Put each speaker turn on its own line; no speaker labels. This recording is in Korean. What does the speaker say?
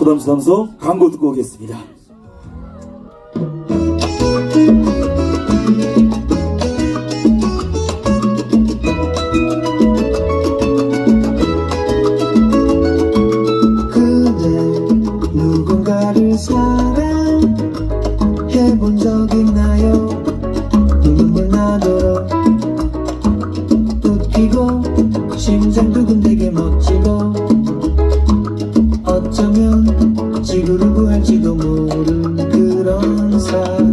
부담수담소 광고 듣고 오겠습니다.
심장 두근대게 지구를 구할지도 모르는 그런 사람